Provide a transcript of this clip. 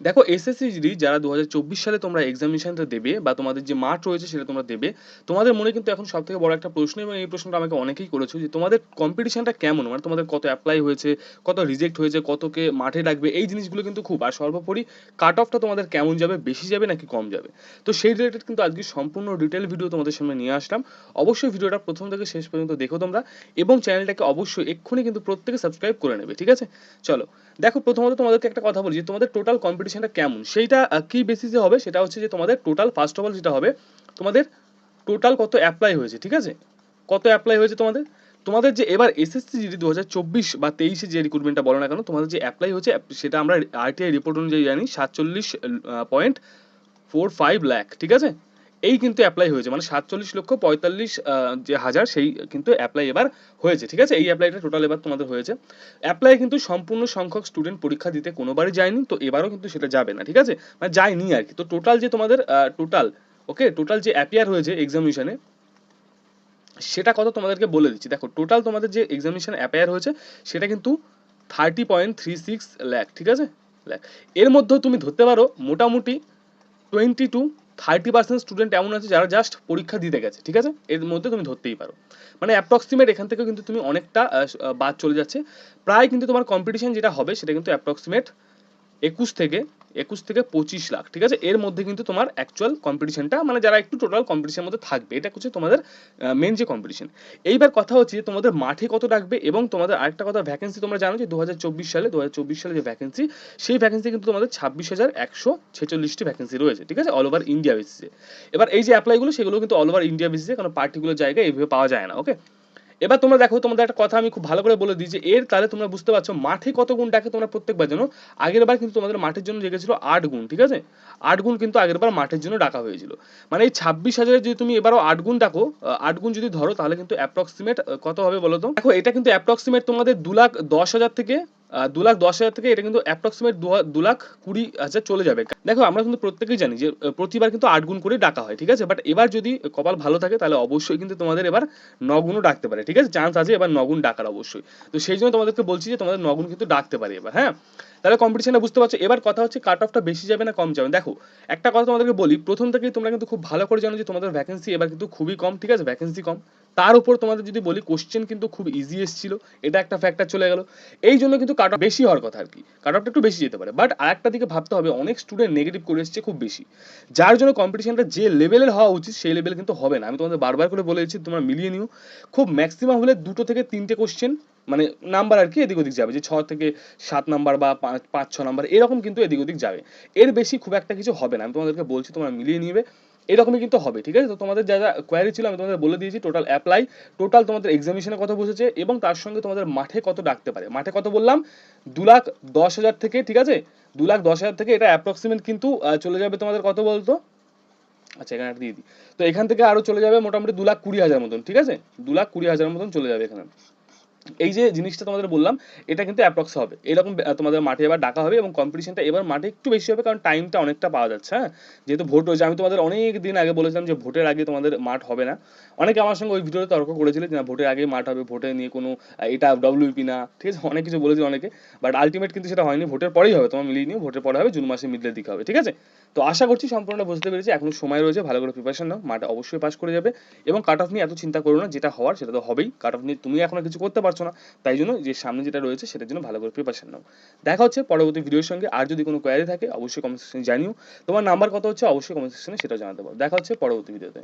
দেখো SSC GD যারা দু হাজার চব্বিশ সালে তোমরা এক্সামিনেশনটা দেবে বা তোমাদের যে মাঠ রয়েছে সেটা তোমরা দেবে, তোমাদের মনে কিন্তু এখন সব থেকে বড় একটা প্রশ্ন এবং এই প্রশ্নটা আমাকে অনেকেই করেছ যে তোমাদের কম্পিটিশনটা কেমন? মানে তোমাদের কত অ্যাপ্লাই হয়েছে, কত রিজেক্ট হয়েছে, কতকে মাঠে ডাকবে এই জিনিসগুলো কিন্তু খুব, আর সর্বোপরি কাট অফটা তোমাদের কেমন যাবে? বেশি যাবে নাকি কম যাবে? তো সেই রিলেটেড কিন্তু আজকে সম্পূর্ণ ডিটেল ভিডিও তোমাদের সামনে নিয়ে আসলাম। অবশ্যই ভিডিওটা প্রথম থেকে শেষ পর্যন্ত দেখো তোমরা এবং চ্যানেলটাকে অবশ্যই এক্ষুনি কিন্তু প্রত্যেকে সাবস্ক্রাইব করে নেবে, ঠিক আছে? চলো, দেখো, প্রথমত তোমাদেরকে একটা কথা বলি যে তোমাদের টোটাল কম্পিটিশনটা কেমন? সেইটা কী বেসিসে হবে সেটা হচ্ছে যে তোমাদের টোটাল ফার্স্ট অফ অল যেটা হবে, তোমাদের টোটাল কত অ্যাপ্লাই হয়েছে, ঠিক আছে? কত অ্যাপ্লাই হয়েছে তোমাদের? তোমাদের যে এবার এসএসসি যদি দু হাজার চব্বিশ বা তেইশে যে রিক্রুটমেন্টটা বলো না কেন, তোমাদের যে অ্যাপ্লাই হয়েছে, সেটা আমরা আরটিআই রিপোর্ট অনুযায়ী জানি, সাতচল্লিশ পয়েন্ট ফোর ফাইভ ল্যাক ঠিক আছে? এই কিন্তু অ্যাপ্লাই হয়েছে। মানে সাতচল্লিশ লক্ষ পঁয়তাল্লিশ যে হাজার সেই কিন্তু অ্যাপ্লাই এবার হয়েছে, ঠিক আছে? এই অ্যাপ্লাইটা টোটাল এবার তোমাদের হয়েছে। অ্যাপ্লাই কিন্তু সম্পূর্ণ সংখ্যক স্টুডেন্ট পরীক্ষা দিতে কোনোবারই যায়নি, তো এবারও কিন্তু সেটা যাবে না, ঠিক আছে? মানে যায়নি আর কি। তো টোটাল যে তোমাদের টোটাল ওকে টোটাল যে অ্যাপিয়ার হয়েছে এক্সামিনেশনে সেটা কত তোমাদেরকে বলে দিচ্ছি। দেখো টোটাল তোমাদের যে এক্সামিনেশন অ্যাপিয়ার হয়েছে, সেটা কিন্তু thirty point three six lakh ঠিক আছে? ল্যাক এর মধ্যেও তুমি ধরতে পারো, মোটামুটি twenty to thirty percent student এমন আছে যারা জাস্ট পরীক্ষা দিতে গেছে, ঠিক আছে? এর মধ্যে তুমি ধরতেই পারো। মানে অ্যাপ্রক্সিমেট এখান থেকে কিন্তু তুমি অনেকটা বাদ চলে যাচ্ছে। প্রায় কিন্তু তোমার কম্পিটিশন যেটা হবে সেটা কিন্তু অ্যাপ্রক্সিমেট একুশ থেকে একুশ থেকে পঁচিশ লাখ, ঠিক আছে? এর মধ্যে কিন্তু তোমার অ্যাকচুয়াল কম্পিটিশনটা মানে যারা একটু টোটাল কম্পিটিশনের মধ্যে থাকবে, এটা হচ্ছে তোমাদের মেন যে কম্পিটিশন এইবার কথা হচ্ছে তোমাদের মাঠে কত ডাকবে এবং তোমাদের আরেকটা কথা ভ্যাকেন্সি তোমরা জানো যে দু হাজার চব্বিশ সালে দু হাজার চব্বিশ সালে যে ভ্যাকেন্সি সেই ভ্যাকেন্সি কিন্তু তোমাদের ছাব্বিশ হাজার একশো ছেচল্লিশটি ভ্যাকেন্সি রয়েছে, ঠিক আছে? অল ওভার ইন্ডিয়া বেসিসে এবার এই যে অ্যাপ্লাইগুলো সেগুলো কিন্তু অল ওভার ইন্ডিয়া বেসিসে কারণ পার্টিকুলার জায়গায় এইভাবে পাওয়া যায় না ওকে এবার তোমরা দেখো, তোমাদের একটা কথা আমি খুব ভালো করে বলে দিই যে এর তাহলে তোমরা বুঝতে পারছ মাঠে কত গুণ ডাকে তোমরা প্রত্যেকবার জানো? আগের বার কিন্তু তোমাদের মাঠের জন্য ডেকেছিল আট গুণ, ঠিক আছে? আট গুণ কিন্তু আগের বার মাঠের জন্য ডাকা হয়েছিল। মানে এই ছাব্বিশ হাজারের যদি তুমি এবারও আট গুণ ডাকো আট গুণ যদি ধরো, তাহলে কিন্তু অ্যাপ্রক্সিমেট কত হবে বলো তো? দেখো, এটা কিন্তু অ্যাপ্রক্সিমেট তোমাদের দু লাখ দশ হাজার থেকে দু লাখ দশ হাজার থেকে এটা কিন্তু অ্যাপ্রক্সিমেট দু লাখ কুড়ি হাজার চলে যাবে। দেখো, আমরা কিন্তু প্রত্যেকেই জানি যে প্রতিবার কিন্তু আট গুণ করে ডাকা হয়, ঠিক আছে? বাট এবার যদি কপাল ভালো থাকে, তাহলে অবশ্যই কিন্তু তোমাদের এবার নগুণও ডাকতে পারে, ঠিক আছে? চান্স আছে এবার নগুণ ডাকার অবশ্যই। তো সেই জন্য তোমাদেরকে বলছি যে, তোমাদের নগুণ কিন্তু ডাকতে পারে এবার হ্যাঁ? তাহলে কম্পিটিশনটা বুঝতে পারছ? এবার কথা হচ্ছে কাট অফটা বেশি যাবে না কম যাবে? দেখো, একটা কথা তোমাদেরকে বলি, প্রথম থেকেই তোমরা কিন্তু খুব ভালো করে জানো যে, তোমাদের ভ্যাকেন্সি এবার কিন্তু খুবই কম, ঠিক আছে? ভ্যাকেন্সি কম। তার উপর তোমাদের যদি বলি কোশ্চেন কিন্তু খুব ইজি এসেছিল, এটা একটা ফ্যাক্টর চলে গেল। এই জন্য কিন্তু কাট অফ বেশি হওয়ার কথা আর কি কাট অফটা একটু বেশি যেতে পারে। বাট আরেকটা দিকে ভাবতে হবে, অনেক স্টুডেন্ট নেগেটিভ করে এসেছে খুব বেশি। যার জন্য কম্পিটিশনটা যে লেভেলের হওয়া উচিত, সেই লেভেল কিন্তু হবে না। আমি তোমাদের বারবার করে বলে দিচ্ছি, তোমরা মিলিয়ে নিও। খুব ম্যাক্সিমাম হলে দুটো থেকে তিনটে কোশ্চেন মানে নাম্বার আর কি এদিক ওদিক যাবে। যে ছ থেকে সাত নাম্বার বা পাঁচ ছ নাম্বার এরকম কিন্তু এদিক ওদিক যাবে। এর বেশি খুব একটা কিছু হবে না। আমি তোমাদেরকে বলছি, তোমরা মিলিয়ে নিবে। এরকমই কিন্তু হবে, ঠিক আছে? তো তোমাদের যা যা কোয়ারি ছিল আমি তোমাদের বলে দিয়েছি টোটাল অ্যাপ্লাই টোটাল তোমাদের এক্সামিনেশনে কত বসেছে এবং তার সঙ্গে তোমাদের মাঠে কত ডাকতে পারে। মাঠে কত বললাম? দু লাখ দশ হাজার থেকে, ঠিক আছে? দু লাখ দশ হাজার থেকে এটা অ্যাপ্রক্সিমেট কিন্তু চলে যাবে তোমাদের কত বলতো? আচ্ছা এখানে দিয়ে দিই। তো এখান থেকে আরও চলে যাবে মোটামুটি দু লাখ কুড়ি হাজার মতন, ঠিক আছে? দু লাখ কুড়ি হাজার মতন চলে যাবে এখানে। এই যে জিনিসটা তোমাদের বললাম, এটা কিন্তু অ্যাপ্রক্স হবে। এরকম তোমাদের মাঠে এবার ডাকা হবে এবং কম্পিটিশনটা এবার মাঠে একটু বেশি হবে কারণ টাইমটা অনেকটা পাওয়া যাচ্ছে হ্যাঁ? যেহেতু ভোট হয়েছে আমি তোমাদের অনেক দিন আগে বলেছিলাম যে ভোটের আগে তোমাদের মাঠ হবে না। অনেকে আমার সঙ্গে ওই ভিডিওতে তর্ক করেছিল যে না, ভোটের আগে মাঠ হবে, ভোটে নিয়ে কোনো এটা ডব্লিউপি না, ঠিক আছে? অনেক কিছু বলেছিল অনেকে বাট আলটিমেট কিন্তু সেটা হয়নি। ভোটের পরেই হবে, তোমার মিলিয়ে নিও, ভোটের পরে হবে, জুন মাসের মিডলের দিকে হবে, ঠিক আছে? তো আশা করছি সম্পূর্ণ বুঝতে পেরেছি, এখনও সময় রয়েছে, ভালো করে প্রিপারেশন নাও, মাঠে অবশ্যই পাস করে যাবে, এবং কাট অফ নিয়ে এত চিন্তা করো না, যেটা হওয়ার সেটা তো হবেই। কাট অফ নিয়ে তুমি এখনও কিছু করতে পারছ না তাই জন্য যে সামনে যেটা রয়েছে সেটার জন্য ভালো করে প্রিপারেশন নাও। দেখা হচ্ছে পরবর্তী ভিডিওর সঙ্গে। আর যদি কোনো কোয়ারি থাকে, অবশ্যই কমেন্ট সেকশনে জানিও। তোমার নাম্বার কত হচ্ছে? অবশ্যই কমেন্ট সেকশনে সেটাও জানাতে পারো। দেখা হচ্ছে পরবর্তী ভিডিওতে।